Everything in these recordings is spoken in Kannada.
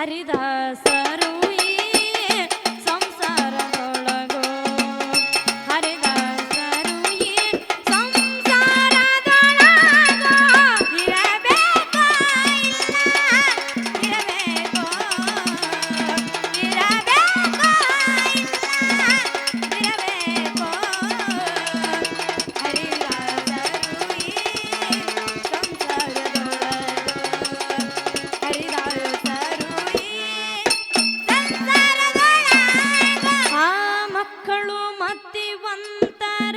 Arida.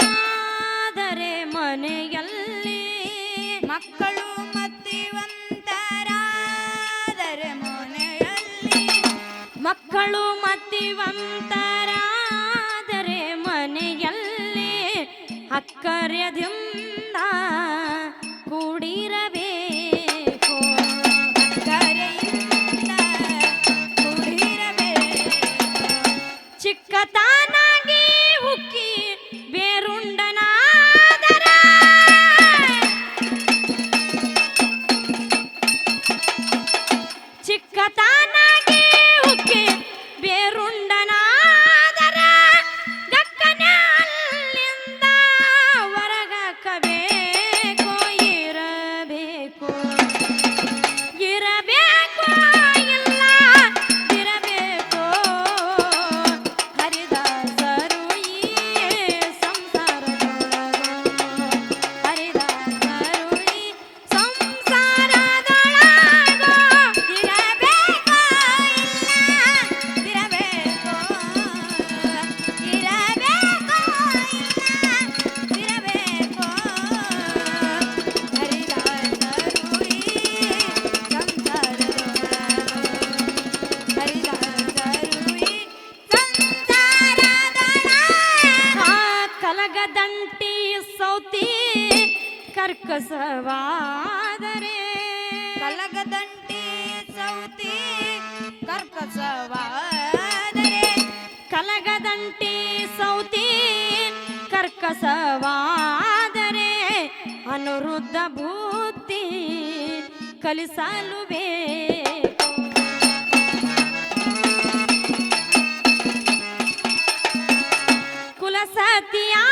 ಮತಿವಂತರಾದರೆ ಮನೆಯಲ್ಲಿ ಮಕ್ಕಳು ಮತಿವಂತರಾದರೆ ಮನೆಯಲ್ಲಿ ಮಕ್ಕಳು ಮತಿವಂತರಾದರೆ ಮನೆಯಲ್ಲಿ ಅಕ್ಕರ್ಯದಿಂ ಜಗದಂಟಿ ಸೌತಿ ಕರ್ಕಸವಾದರೆ. ಕಲಗದಂಟಿ ಸೌತಿ ಕರ್ಕಸವಾದರೆ. ಕಲಗದಂಟಿ ಸೌತಿ ಕರ್ಕಸವಾದರೆ. ಅನುರುದ್ಧ ಬುದ್ಧಿ ಕಲಿಸಲುವೇ. ಸತಿಯಾ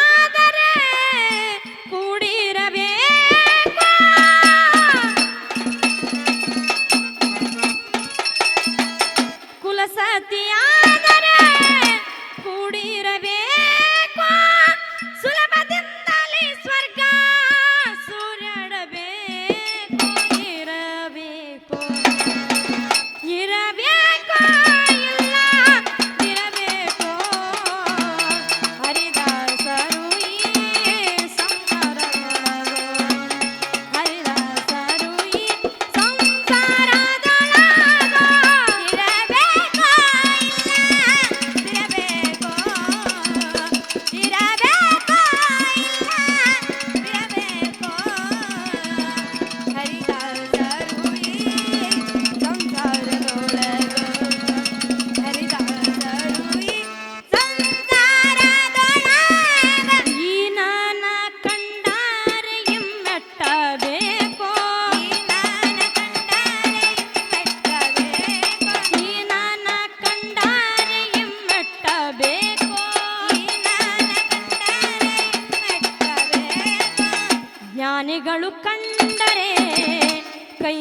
ಜ್ಞಾನಿಗಳು ಕಂಡರೆ ಕೈ